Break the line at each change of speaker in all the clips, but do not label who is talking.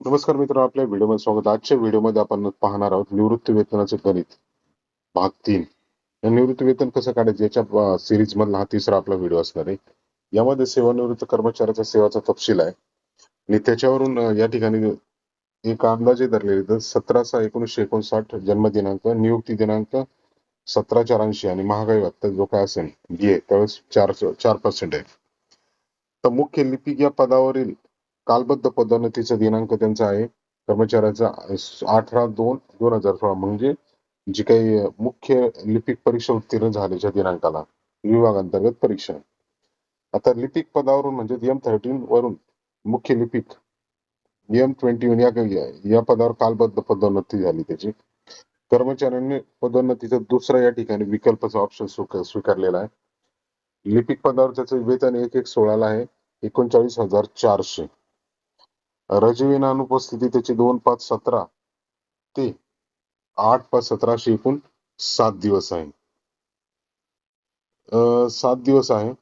नमस्कार मित्रांनो आपल्या व्हिडिओमध्ये स्वागत. आजच्या व्हिडिओमध्ये आपण पाहणार आहोत निवृत्ती वेतनाचे गणित भाग तीन. निवृत्ती वेतन कसं काढायचं? याच्या सिरीज मधला हा तिसरा आपला व्हिडिओ असणार आहे. यामध्ये सेवानिवृत्त कर्मचाऱ्याचा सेवाचा तपशील आहे. आणि त्याच्यावरून या ठिकाणी एक अंदाजे धरलेले तर सतरा सहा एकोणीसशे एकोणसाठ जन्मदिनांक नियुक्ती दिनांक सतरा चार ऐंशी आणि महागाई भत्ता जो काय असेल बी त्यावेळेस चार चार पर्सेंट आहे. तर मुख्य लिपिक या पदावरील कालबद्ध पदोन्नतीचा दिनांक त्यांचा आहे. कर्मचाऱ्याचा अठरा दोन दोन हजार सोळा. म्हणजे जी काही मुख्य लिपिक परीक्षा उत्तीर्ण झाल्याच्या दिनांकाला विभागांतर्गत परीक्षा. आता लिपिक पदावरून म्हणजे एम थर्टीन वरून मुख्य लिपिक एम ट्वेंटी या या पदावर कालबद्ध पदोन्नती झाली त्याची. कर्मचाऱ्यांनी पदोन्नतीचा दुसरा या ठिकाणी विकल्पाचा ऑप्शन स्वीकारलेला आहे. लिपिक पदावर त्याचं वेतन एक एक सोळाला आहे. एकोणचाळीस हजार चारशे. रजविन अनुपस्थिती त्याची दोन पाच सतरा. ते आठ पाच सतराशे एकूण सात दिवस आहे. सात दिवस आहे.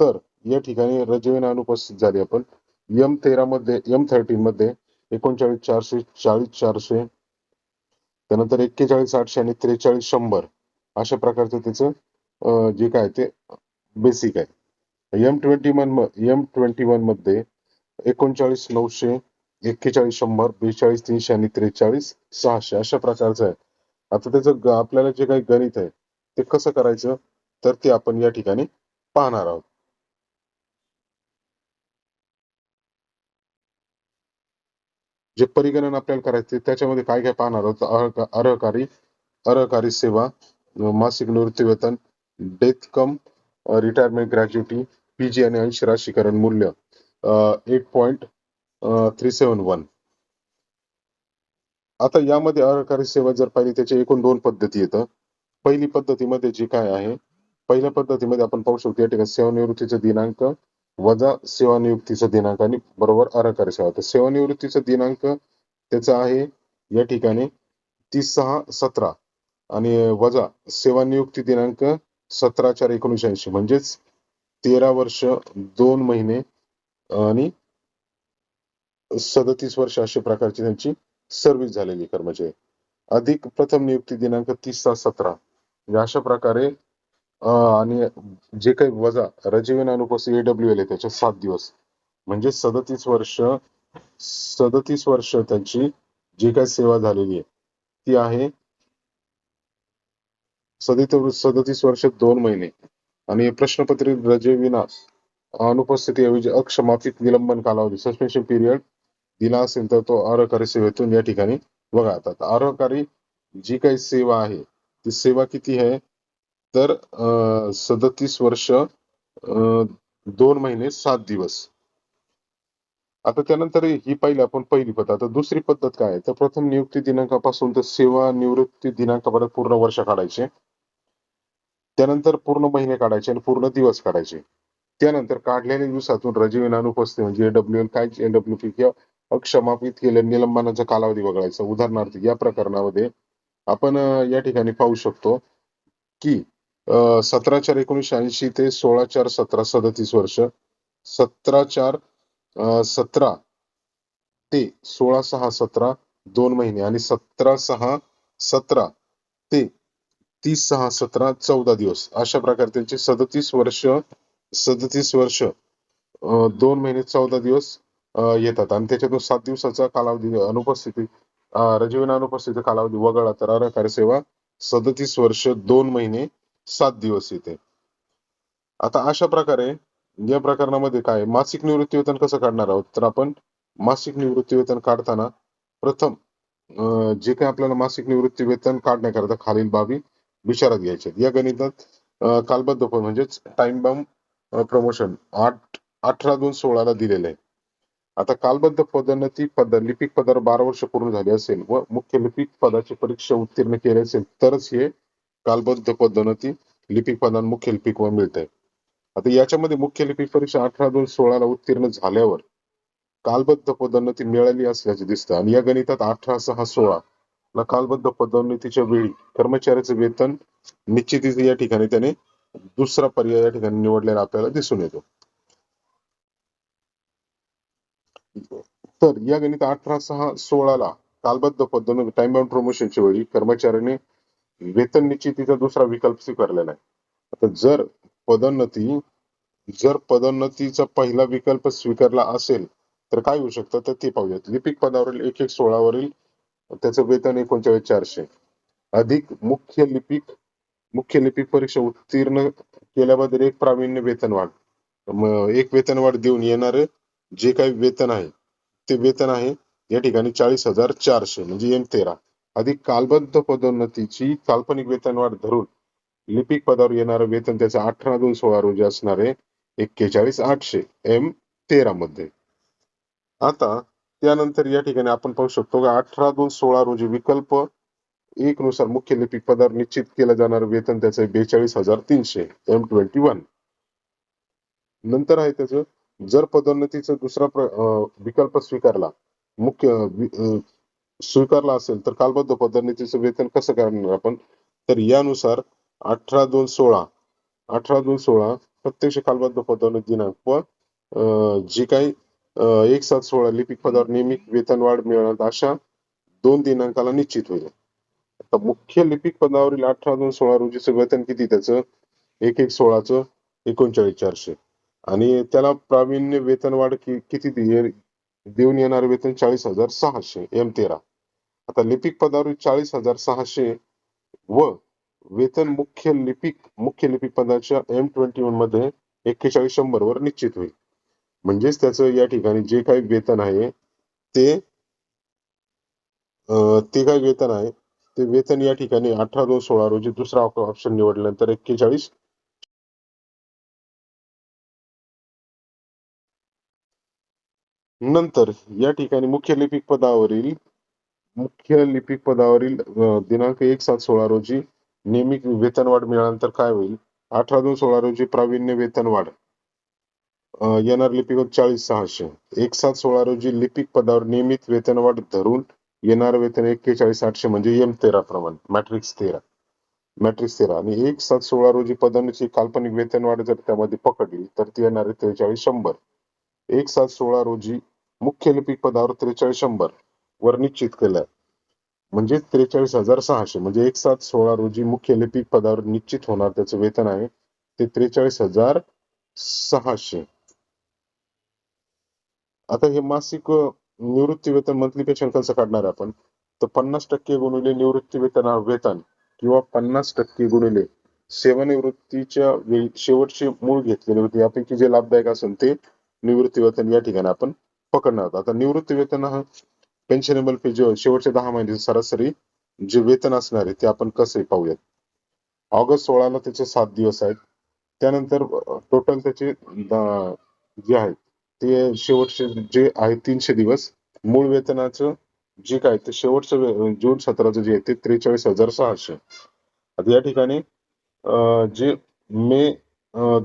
तर या ठिकाणी रजविन अनुपस्थित झाली आपण. यम तेरा मध्ये यम थर्टीन मध्ये एकोणचाळीस चारशे चाळीस चारशे त्यानंतर एक्केचाळीस आठशे आणि त्रेचाळीस शंभर अशा प्रकारचं त्याचं जे काय ते बेसिक आहे. M twenty one M twenty वनमध्ये एकोणचाळीस नऊशे एक्केचाळीस शंभर बेचाळीस तीनशे आणि त्रेचाळीस सहाशे अशा प्रकारचं आहे. आता त्याचं आपल्याला जे काही गणित आहे ते कसं करायचं? तर ते आपण या ठिकाणी पाहणार आहोत. जे परिगणन आपल्याला करायचे त्याच्यामध्ये काय काय पाहणार आहोत? अर्हकारी अर्हकारी सेवा मासिक निवृत्ती वेतन death cum retirement gratuity PG आणि अंश राशीकरण मूल्य. Eight point three seven one आता यामध्ये अर्हकारी सेवा जर पाहिली त्याची एकूण दोन पद्धती येतं. पहिली पद्धतीमध्ये जे काय आहे पहिल्या पद्धतीमध्ये आपण पाहू शकतो या ठिकाणी सेवानिवृत्तीचा दिनांक वजा सेवानियुक्तीचा दिनांक आणि बरोबर अर्हकारी सेवा. तर सेवानिवृत्तीचा दिनांक त्याचा आहे या ठिकाणी तीस सहा सतरा आणि वजा सेवानियुक्ती दिनांक सतरा चार एकोणीसशे ऐंशी. म्हणजेच तेरा वर्ष दोन महिने आणि सदतीस वर्ष अशा प्रकारची त्यांची सर्व्हिस झालेली कर्मचारी. अधिक प्रथम नियुक्ती दिनांक तीस सहा सतरा. म्हणजे अशा प्रकारे आणि जे काही वजा रजीवन अनुपस्थित एडब्ल्यू एल आहे त्याच्या सात दिवस. म्हणजे सदतीस वर्ष सदतीस वर्ष त्यांची जी काही सेवा झालेली आहे ती आहे सदतीस सदतीस वर्ष दोन महिने. आणि प्रश्नपत्रित रजेविना अनुपस्थितीऐवजी अक्षमाफिक निलंबन कालावधी सस्पेन्शन पिरियड दिला असेल तर तो अर्हकारी सेवेतून या ठिकाणी बघा. आता अर्हकारी जी काही सेवा आहे ती सेवा किती आहे? तर सदतीस वर्ष दोन महिने सात दिवस. आता त्यानंतर ही पहिली आपण पहिली पद्धत. आता दुसरी पद्धत काय आहे? तर प्रथम नियुक्ती दिनांकापासून तर सेवा निवृत्ती दिनांकापर्यंत पूर्ण वर्ष काढायचे. त्यानंतर पूर्ण महिने काढायचे आणि पूर्ण दिवस काढायचे. त्यानंतर काढलेल्या दिवसातून रजविन अनुपस्थित म्हणजे डब्ल्यू एल काय डब्ल्यू पी किंवा अक्षमापित केले निलंबनाचा कालावधी बघायचा उदाहरणार्थ या प्रकरणामध्ये आपण या ठिकाणी पाहू शकतो की सतरा चार एकोणीसशे ऐंशी ते सोळा चार सतरा सदतीस वर्ष सतरा चार अं, सतरा ते सोळा सहा सतरा दोन महिने आणि सतरा सहा सतरा ते तीस सहा सतरा चौदा दिवस अशा प्रकारे त्यांचे सदतीस वर्ष सदतीस वर्ष दोन महिने चौदा दिवस येतात. आणि त्याच्यातून सात दिवसाचा कालावधी अनुपस्थिती अं, रजविना अनुपस्थिती कालावधी वगळला तर अर्हकारी सेवा सदतीस वर्ष दोन महिने सात दिवस येते. आता अशा प्रकारे या प्रकरणामध्ये काय मासिक निवृत्ती वेतन कसं काढणार आहोत? तर आपण मासिक निवृत्ती वेतन काढताना प्रथम अं, जे काही आपल्याला मासिक निवृत्ती वेतन काढण्याकरता खालील बाबी विचारात घ्यायच्या या गणितात कालबद्ध पण म्हणजेच टाइम बम प्रमोशन आठ अठरा दोन सोळाला दिलेलं. आहे आता कालबद्ध पदोन्नती पद लिपिक पदावर बारा वर्ष पूर्ण झाले असेल व मुख्य लिपिक पदाची परीक्षा उत्तीर्ण केली असेल तरच हे कालबद्ध पदोन्नती लिपिक पदान मुख्य लिपिक व मिळत आहे आता याच्यामध्ये मुख्य लिपिक परीक्षा अठरा दोन सोळाला उत्तीर्ण झाल्यावर कालबद्ध पदोन्नती मिळाली असल्याचे दिसतं. आणि या गणितात अठरा सहा सोळा ला कालबद्ध पदोन्नतीच्या वेळी कर्मचाऱ्याचे वेतन निश्चितीचे या ठिकाणी त्याने दुसरा पर्याय या ठिकाणी निवडलेला आपल्याला दिसून येतो. तर या गणित अठरा सहा सोळाला कालबद्ध पद्धतीने टाइम बाउंड प्रमोशनच्या वेळी कर्मचाऱ्याने वेतन निश्चितीचा दुसरा विकल्प स्वीकारलेला आहे. आता जर पदोन्नती जर पदोन्नतीचा पहिला विकल्प स्वीकारला असेल तर काय होऊ शकतं? तर ते पाहूयात. लिपिक पदावरील एक एक सोळावरील त्याचं वेतन एकोणचाळीस चारशे. अधिक मुख्य लिपिक मुख्य लिपिक परीक्षा उत्तीर्ण केल्याबद्दल एक प्रावीण्य वेतनवाढ. एक वेतनवाढ देऊन येणारे जे काही वेतन आहे ते वेतन आहे या ठिकाणी चाळीस हजार चारशे म्हणजे एम तेरा. अधिक कालबद्ध पदोन्नतीची काल्पनिक वेतनवाढ धरून लिपिक पदावर येणारं वेतन त्याचं अठरा दोन सोळा रोजी असणारे एक्केचाळीस आठशे एम तेरा मध्ये. आता त्यानंतर या ठिकाणी आपण पाहू शकतो का अठरा दोन सोळा रोजी विकल्प एक नुसार मुख्य लिपिक पदावर निश्चित केलं जाणारं वेतन त्याचं बेचाळीस हजार तीनशे एम ट्वेंटी वन नंतर आहे त्याचं जर पदोन्नतीचा दुसरा प्र- विकल्प स्वीकारला मुख्य स्वीकारला असेल तर कालबद्ध पदोन्नतीचं वेतन कसं करणार आपण? तर यानुसार अठरा दोन सोळा अठरा दोन सोळा प्रत्यक्ष कालबद्ध पदोन्नती दिनांक व जी काही एक सात सोळा लिपिक पदावर नियमित वेतन वाढ मिळणार अशा दोन दिनांकाला निश्चित होईल. आता मुख्य लिपिक पदावरील अठरा दोन सोळा रोजीचं वेतन किती त्याचं? एक एक सोळाचं एकोणचाळीस चारशे. आणि त्याला प्रावीण्य वेतन वाढ किती देऊन येणार वेतन चाळीस हजार सहाशे एम तेरा. आता लिपिक पदावरील चाळीस हजार सहाशे व वेतन मुख्य लिपिक मुख्य लिपिक पदाच्या एम ट्वेंटी वनमध्ये एक्केचाळीस शंभर वर निश्चित होईल. म्हणजेच त्याचं या ठिकाणी जे काही वेतन आहे ते ते काय वेतन आहे? ते वेतन या ठिकाणी अठरा दोन सोळा रोजी दुसरा ऑप्शन निवडल्यानंतर एक्केचाळीस. नंतर या ठिकाणी मुख्य लिपिक पदावरील मुख्य लिपिक पदावरील दिनांक एक सात सोळा रोजी नियमित वेतनवाढ मिळाल्यानंतर काय होईल? अठरा दोन सोळा रोजी प्रावीण्य वेतन वाढ येणार लिपिक चाळीस सहाशे. एक सात सोळा रोजी लिपिक पदावर नियमित वेतनवाढ धरून येणार वेतन एक्केचाळीस आठशे म्हणजे एम तेरा प्रमाण मॅट्रिक्स तेरा. मॅट्रिक्स तेरा. आणि एक सात सोळा रोजी पदांची काल्पनिक वेतन वाढ जर त्यामध्ये पकडली तर ती येणार आहे त्रेचाळीस शंभर. एक सात सोळा रोजी मुख्य लिपिक पदावर त्रेचाळीस शंभर वर निश्चित केलं. म्हणजे त्रेचाळीस हजार सहाशे. म्हणजे एक सात सोळा रोजी मुख्य लिपिक पदावर निश्चित होणार त्याचं वेतन आहे ते त्रेचाळीस हजार सहाशे. आता हे मासिक निवृत्ती वेतन मंथली पेन्शन कसं काढणार आहे आपण. तर पन्नास टक्के गुणिले निवृत्ती वेतन वेतन किंवा पन्नास टक्के गुणिले सेवानिवृत्तीच्या वेळी शेवटचे मूळ घेतलेले होते यापैकी जे लाभदायक असेल ते निवृत्ती वेतन या ठिकाणी आपण पकडणार आहोत. आता निवृत्ती वेतन हा पेन्शनेबल फी जे शेवटचे दहा महिन्याचे सरासरी जे वेतन असणार आहे ते आपण कसे पाहूयात? ऑगस्ट सोळाला त्याचे सात दिवस आहेत. त्यानंतर टोटल त्याचे जे आहेत ते शेवटचे जे आहे तीनशे दिवस मूळ वेतनाचं जे काय ते शेवटचं जून सतराचं जे आहे ते त्रेचाळीस हजार सहाशे. आता या ठिकाणी अं, जे मे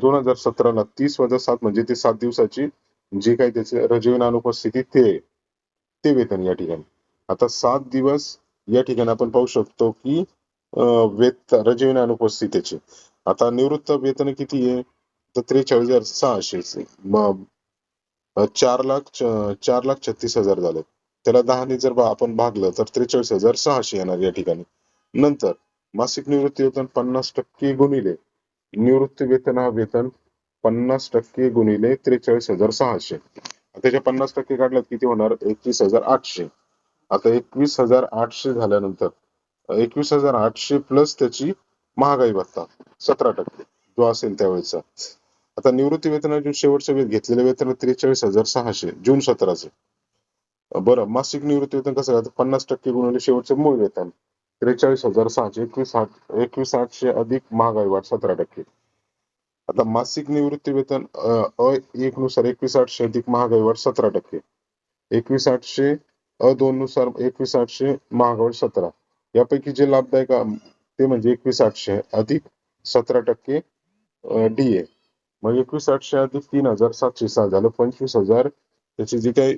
दोन हजार सतराला तीस वजा सात म्हणजे ते सात दिवसाची जे काही त्याचे रजविना अनुपस्थिती ते ते वेतन या ठिकाणी. आता सात दिवस या ठिकाणी आपण पाहू शकतो की वेत रजविना अनुपस्थितीचे. आता निवृत्त वेतन किती आहे? तर त्रेचाळीस हजार सहाशे मग चार लाख चार लाख छत्तीस हजार झाले त्याला दहाने जर आपण भागलं तर त्रेचाळीस हजार सहाशे येणार या ठिकाणी. नंतर मासिक निवृत्ती वेतन पन्नास टक्के गुणिले निवृत्ती वेतन हा वेतन पन्नास टक्के गुणिले त्रेचाळीस हजार सहाशे. त्याच्या पन्नास टक्के काढल्यात किती होणार? एकवीस हजार आठशे. आता एकवीस हजार आठशे झाल्यानंतर एकवीस हजार आठशे प्लस त्याची महागाई भत्ता सतरा टक्के. जो असेल त्यावेळेचा. आता निवृत्ती वेतनाचे शेवटचे वेत घेतलेले वेतन त्रेचाळीस हजार सहाशे जून सतराचे. बरं मासिक निवृत्ती वेतन कसं आहे? पन्नास टक्के गुणवले शेवटचे मूळ वेतन त्रेचाळीस हजार सहाशे एकवीस आठ एकवीस आठशे अधिक महागाई वाढ सतरा टक्के. आता मासिक निवृत्ती वेतन अ एक नुसार एकवीस आठशे अधिक महागाई वाढ सतरा टक्के. एकवीस आठशे अ दोन नुसार एकवीस आठशे महागाई वाढ सतरा. यापैकी जे लाभदायक ते म्हणजे एकवीस आठशे अधिक सतरा टक्के डी ए. मग एकवीस आठशे अधिक तीन हजार सातशे सहा झालं पंचवीस हजार त्याची जी काही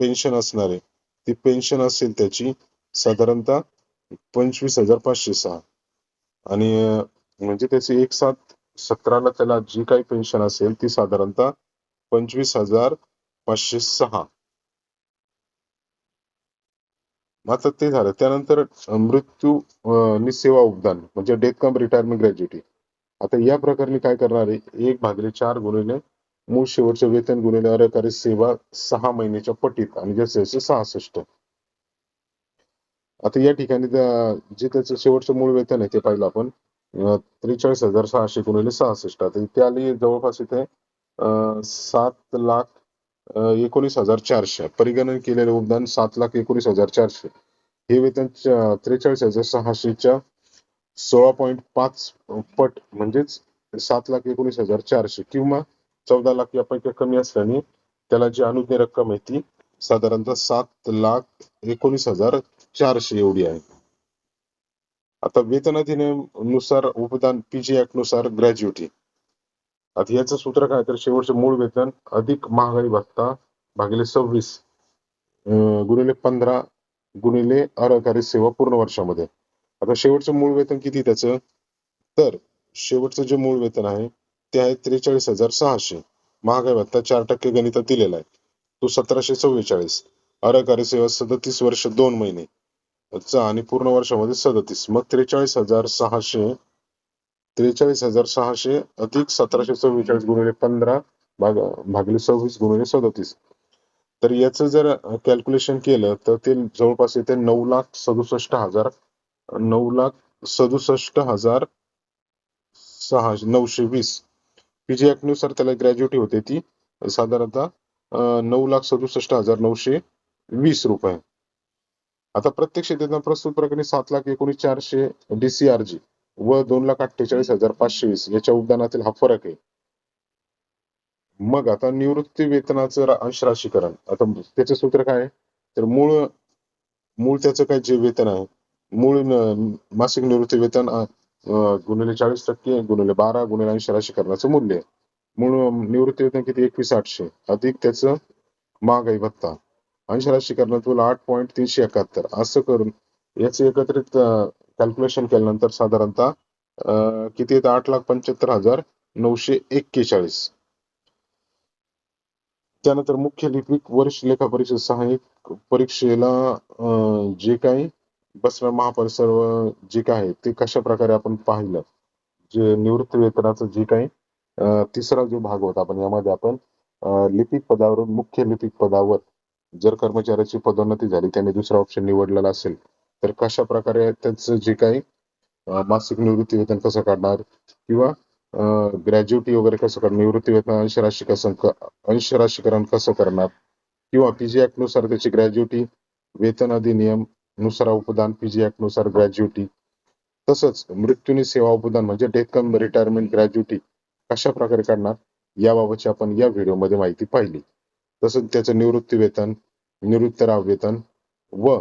पेन्शन असणार आहे ती पेन्शन असेल त्याची साधारणतः पंचवीस हजार पाचशे सहा. आणि म्हणजे त्याची एक सात सतराला त्याला जी काही पेन्शन असेल ती साधारणतः पंचवीस हजार पाचशे सहा. आता ते झालं. त्यानंतर मृत्यू अं, नि सेवा उद्यान म्हणजे डेथ कम रिटायरमेंट ग्रॅज्युटी आता या प्रकरणी काय करणार आहे? एक भागिले चार गुणिले मूळ शेवटचे वेतन गुणिले अरकारी सेवा सहा महिन्याच्या पटीत आणि जसे सहासष्ट. आता या ठिकाणी जे त्याचं शेवटचं मूळ वेतन आहे ते पाहिलं आपण. त्रेचाळीस हजार सहाशे गुणिले सहासष्ट. आता ते आली जवळपास इथे सात लाख एकोणीस हजार चारशे. परिगणन केलेले उद्यान सात लाख एकोणीस हजार चारशे. हे वेतन त्रेचाळीस हजार सहाशेच्या सोळा पॉईंट पाच पट म्हणजेच सात लाख एकोणीस हजार चारशे किंवा चौदा लाख यापैकी कमी असल्याने त्याला जी अनुज्ञ रक्कम आहे ती साधारणतः सात लाख एकोणीस हजार चारशे एवढी आहे. आता वेतन अधिनियमनुसार उपदान पीजी ऍक्टनुसार ग्रॅज्युटी आता याचं सूत्र काय तर शेवटचे मूळ वेतन अधिक महागाई भत्ता भागिले सव्वीस अं, गुणिले पंधरा गुणिले अरकारी सेवा पूर्ण वर्षामध्ये. आता शेवटचं मूळ वेतन किती त्याचं? तर शेवटचं जे मूळ वेतन आहे ते आहे त्रेचाळीस हजार सहाशे. महागाई भत्ता चार टक्के गणितात दिलेला आहे. तो सतराशे चव्वेचाळीस. अरकारी सेवा सदतीस वर्ष दोन महिने. आणि पूर्ण वर्षामध्ये सदतीस. मग त्रेचाळीस हजार सहाशे त्रेचाळीस हजार सहाशे अधिक सतराशे चव्वेचाळीस गुणिले पंधरा भाग भागिले सव्वीस गुणिले सदतीस. तर याचं जर कॅल्क्युलेशन केलं तर ते जवळपास येते नऊ लाख सदुसष्ट हजार नऊ लाख सदुसष्ट हजार सहा नऊशे वीस. पीजी ऍक्टनुसार त्याला ग्रॅज्युएटी होते ती. साधारणतः नऊ लाख सदुसष्ट हजार नऊशे वीस रुपये. आता प्रत्यक्ष देताना प्रस्तुत प्रकरणी सात लाख एकोणीस चारशे डीसीआरजी व दोन लाख अठ्ठेचाळीस हजार पाचशे वीस याच्या उद्यानातील हा फरक आहे. मग आता निवृत्ती वेतनाचं अंश राशीकरण. आता त्याचं सूत्र काय आहे? तर मूळ मूळ त्याचं काय? जे वेतन आहे. मूळ मासिक निवृत्ती वेतन गुणिले चाळीस टक्के गुणिले बारा गुणिले अंश राशीकरणाचं मूल्य आहे. मूळ निवृत्ती वेतन किती? एकवीस आठशे. अधिक त्याचं महागाई भत्ता. ऐंशी राशीकरणात तुला आठ पॉईंट तीनशे एकाहत्तर. असं करून याचं एकत्रित कॅल्क्युलेशन केल्यानंतर साधारणतः अं, किती येतं? आठ लाख पंच्याहत्तर हजार नऊशे एक्केचाळीस. त्यानंतर मुख्य लिपिक वरिष्ठ लेखा परिषद सहाय्यक परीक्षेला अं, जे काही बसणार महापरिसर जे काय आहे ते कशा प्रकारे आपण पाहिलं? जे निवृत्ती वेतनाचं जे काही तिसरा जो भाग होता आपण यामध्ये आपण लिपिक पदावरून मुख्य लिपिक पदावर जर कर्मचाऱ्याची पदोन्नती झाली त्याने दुसरा ऑप्शन निवडलेला असेल तर कशा प्रकारे त्याचं जे काही मासिक निवृत्ती वेतन कसं काढणार? किंवा ग्रॅज्युएटी वगैरे कसं करणार निवृत्ती वेतन अंशराशी कसं अंशराशीकरण कसं करणार? किंवा पीजी ऍक्टनुसार त्याची ग्रॅज्युएटी वेतन अधिनियम नुसार उपदान पीजी ऍक्टनुसार ग्रॅज्युटी तसंच मृत्यूनी सेवा उपदान म्हणजे डेथ कम रिटायरमेंट ग्रॅज्युटी कशा प्रकारे काढणार याबाबतची आपण या व्हिडिओमध्ये माहिती पाहिली. तसंच त्याचं निवृत्ती वेतन निवृत्तराव वेतन व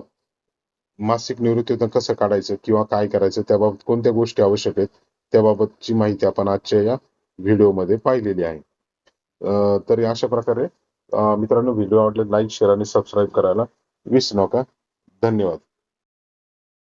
मासिक निवृत्ती वेतन कसं काढायचं किंवा काय करायचं त्याबाबत कोणत्या गोष्टी आवश्यक आहेत त्याबाबतची माहिती आपण आजच्या या व्हिडिओमध्ये पाहिलेली आहे. तर अशा प्रकारे मित्रांनो व्हिडिओ आवडले लाईक शेअर आणि सबस्क्राईब करायला विसरू नका. धन्यवाद.